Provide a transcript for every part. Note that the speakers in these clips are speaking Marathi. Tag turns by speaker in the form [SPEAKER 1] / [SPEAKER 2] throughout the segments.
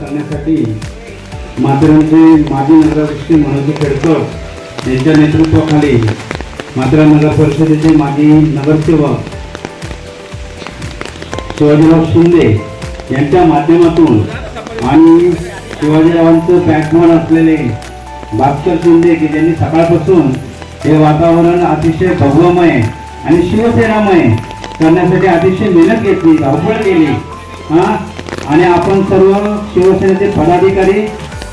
[SPEAKER 1] करण्यासाठी माथेरानचे माजी नगराध्यक्ष मनोजी खेडकर यांच्या नेतृत्वाखाली मात्र नगर परिषदेचे माजी नगरसेवक शिवाजीराव शिंदे यांच्या माध्यमातून आणि शिवाजीरावांचं बॅकबोन असलेले भास्कर शिंदे की ज्यांनी सकाळपासून हे वातावरण अतिशय भव्यमय आणि शिवसेनामय करण्यासाठी अतिशय मेहनत घेतली धावपळ केली हा? आणि आपण सर्व शिवसेनेचे पदाधिकारी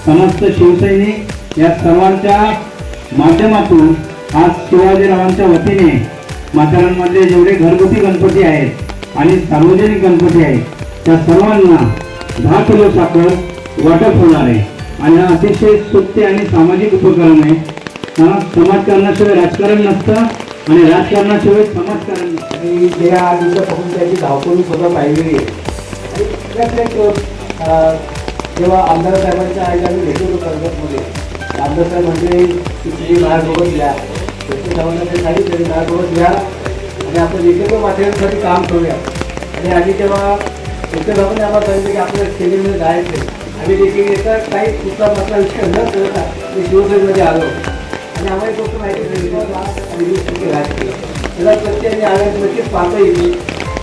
[SPEAKER 1] समस्त शिवसैनिक या सर्वांच्या माध्यमातून आज शिवाजीरावांच्या वतीने म्हातारांमध्ये जेवढे घरगुती गणपती आहेत आणि सार्वजनिक गणपती आहेत त्या सर्वांना दहा किलो साखर वाटप होणार आहे. आणि हा अतिशय सोपे आणि सामाजिक उपक्रम आहे. हा समाजकारणाशिवाय राजकारण नसतं आणि राजकारणाशिवाय समाजकारण नसतं
[SPEAKER 2] आणि गेल्या त्याची धावपळी सुद्धा स्वतः पाहिलेली आहे. आणि त्यातल्या जेव्हा आमदार साहेबांच्या आईला मी भेटलो कर्जतमध्ये आमदार म्हणजे की तुम्ही बघत घ्या कृष्ण साहेबांना ते सांगितलं की माझ्यासोबत या. आणि आपण एकत्र माथेरानसाठी काम करूया. आणि आम्ही तेव्हा एकत्र आम्हाला सांगितलं की आपल्याला सेनेमध्ये जायचं आहे आम्ही देखील याचा काही कुठला मसला विषय न करता मी शिवसेनेमध्ये आलो. आणि आम्हाला एक माहिती झाली की आणि वीस त्याला प्रत्येकाने आल्यास नक्कीच पाहता येईल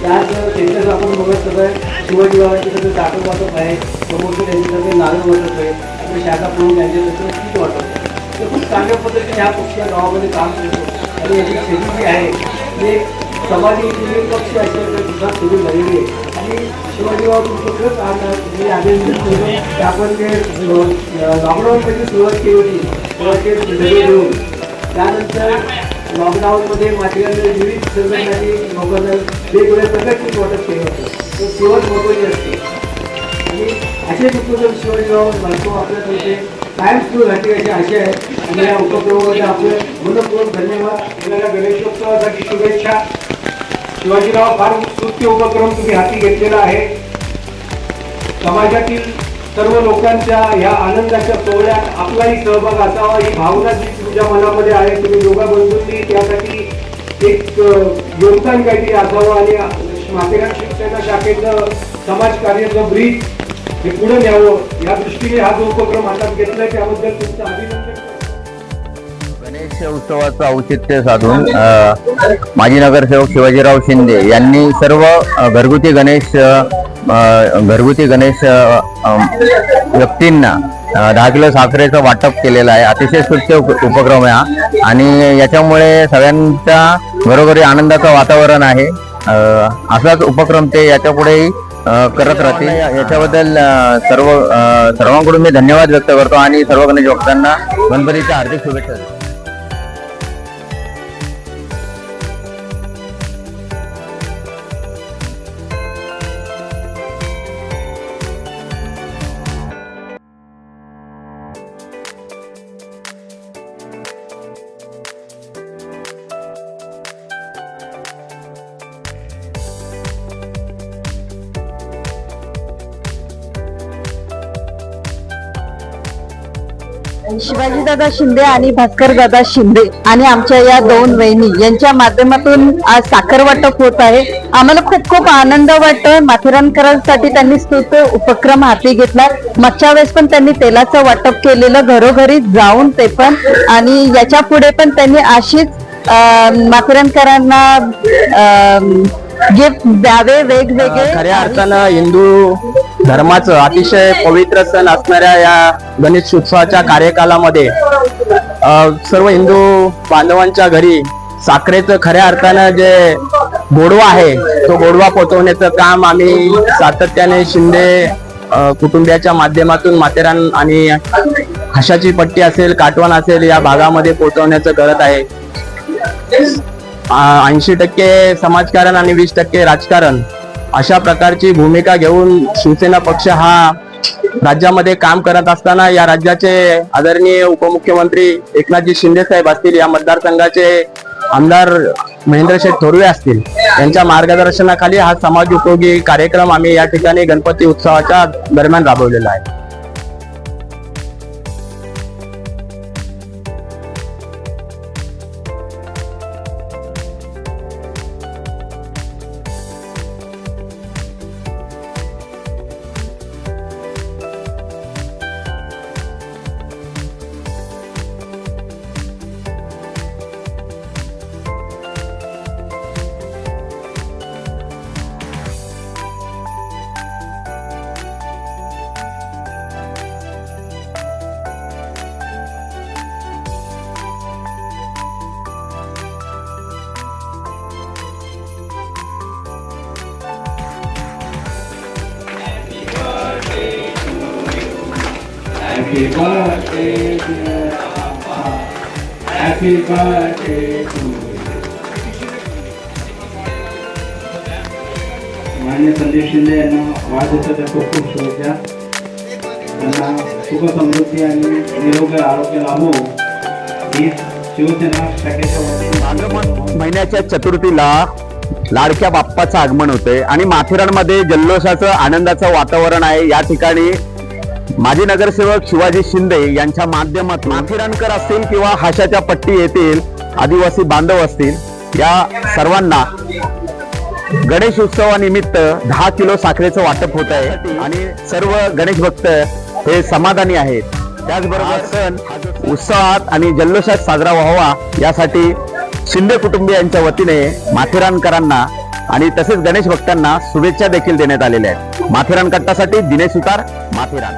[SPEAKER 2] त्याच सेंटर आपण बघत सगळं शिवाजी बाबांचे सगळे टाकत वाटप आहे. समोरचे त्यांचे सगळे नारळ वाटप आहे आपल्या शाखा प्रमुख त्यांचे सगळं किती वाटप ते खूप चांगल्या पद्धतीने ह्या पक्ष या गावामध्ये काम करतो. आणि याची शेती जी आहे ते एक समाजी पक्ष असेल तर सुद्धा सुरू झालेली आहे. आणि शिवाजी बाबा तुमचं आज मी अभिनंदन करतो की आपण ते लॉकडाऊनमध्ये सुरुवात केली होती तेव्हा ते घेऊन त्यानंतर लॉकडाऊनमध्ये माथेरानमध्ये विविध संघटनांनी लोकांना वेगवेगळ्या प्रकारचे वाटप केलं होतं. तर शेवट महत्त्वाची असते. आणि असे उपक्रम शिवाजीराव बाळको आपल्याकडे कायम सुरू राहतील अशी आशा आहे. आणि या उपक्रमामध्ये आपले मनपूर्वक धन्यवाद.
[SPEAKER 3] आपल्याला गणेशोत्सवासाठी शुभेच्छा. शिवाजीराव फार उत्कृष्ट उपक्रम तुम्ही हाती घेतलेला आहे. समाजातील सर्व लोकांच्या ह्या आनंदाच्या सोहळ्यात आपलाही सहभाग असावा ही भावना जी तुमच्या मनामध्ये आहे. तुम्ही योगा बंधूंनी त्यासाठी एक योगदान काहीतरी असावं आणि माथेरान शिवसेना शाखेचं समाजकार्याचं ब्रीज हे पुढे न्यावं. या दृष्टीने हा जो उपक्रम हातात घेतला त्याबद्दल तुमचं अभिनंदन.
[SPEAKER 4] गणेश उत्सवाचं औचित्य साधून माजी नगरसेवक शिवाजीराव शिंदे यांनी सर्व घरगुती गणेश घरगुती गणेश व्यक्तींना दहा किलो साखरेचं वाटप केलेलं आहे. अतिशय स्वच्छ उप- उपक्रम आहे हा. आणि याच्यामुळे सगळ्यांच्या घरोघरी आनंदाचं वातावरण आहे. असाच उपक्रम ते याच्यापुढेही करत राहतील. याच्याबद्दल सर्व सर्वांकडून मी धन्यवाद व्यक्त करतो आणि सर्व गणेश भक्तांना गणपतीच्या हार्दिक शुभेच्छा
[SPEAKER 5] शिवाजीदादा शिंदे आणि भास्कर दादा शिंदे आणि आमच्या या दोन वहिनी यांच्या माध्यमातून आज साखर वाटप होत आहे. आम्हाला खूप खूप आनंद वाटतोय. माथेरानकरांसाठी त्यांनी स्तुत उपक्रम हाती घेतला. मागच्या वेळेस पण त्यांनी तेलाचं वाटप केलेलं घरोघरी जाऊन ते पण आणि याच्यापुढे पण त्यांनी अशीच माथेरानकरांना गिफ्ट द्यावे वेगवेगळे.
[SPEAKER 6] खऱ्या अर्थानं हिंदू धर्माचं अतिशय पवित्र सण असणाऱ्या या गणेश उत्सवाच्या कार्यकालामध्ये सर्व हिंदू बांधवांच्या घरी साखरेचं खऱ्या अर्थानं जे गोडवा आहे तो गोडवा पोचवण्याचं काम आम्ही सातत्याने शिंदे कुटुंबियाच्या माध्यमातून माथेरान आणि हशाची पट्टी असेल काटवण असेल या भागामध्ये पोहोचवण्याचं करत आहे. ऐंशी टक्के समाजकारण आणि वीस टक्के राजकारण अशा प्रकारची भूमिका घेऊन शिवसेना पक्ष हा राज्यामध्ये काम करत असताना या राज्याचे आदरणीय उपमुख्यमंत्री एकनाथजी शिंदे साहेब असतील या मतदारसंघाचे आमदार महेंद्र शेठ थोरवे असतील यांच्या मार्गदर्शनाखाली हा समाज उपयोगी कार्यक्रम आम्ही या ठिकाणी गणपती उत्सवाच्या दरम्यान राबवलेला आहे.
[SPEAKER 1] Happy birthday, dear Papa. Happy birthday to you. मान्य संदीप शिंदे यांना वाढदिवसाच्या खूप खूप शुभेच्छा त्यांना सुख समृद्धी आणि निरोगी आरोग्य लाभो ही शिवसेना शाखेच्या
[SPEAKER 4] महिन्याच्या चतुर्थीला लाडक्या बाप्पाचं आगमन होते आणि माथेरानमध्ये जल्लोषाचं आनंदाचं वातावरण आहे या ठिकाणी माजी नगरसेवक शिवाजी शिंदे यांच्या माध्यमातून माथेरानकर असतील किंवा हाशाच्या पट्टी येथील आदिवासी बांधव असतील या सर्वांना गणेश उत्सवानिमित्त दहा किलो साखरेचं वाटप होत आहे आणि सर्व गणेश भक्त हे समाधानी आहेत. त्याचबरोबर सण उत्साहात आणि जल्लोषात साजरा व्हावा यासाठी शिंदे कुटुंबियांच्या वतीने माथेरानकरांना आणि तसेच गणेश भक्तांना शुभेच्छा देखील देण्यात आलेल्या आहेत. माथेरान कट्टासाठी दिनेश सुतार माथेरान.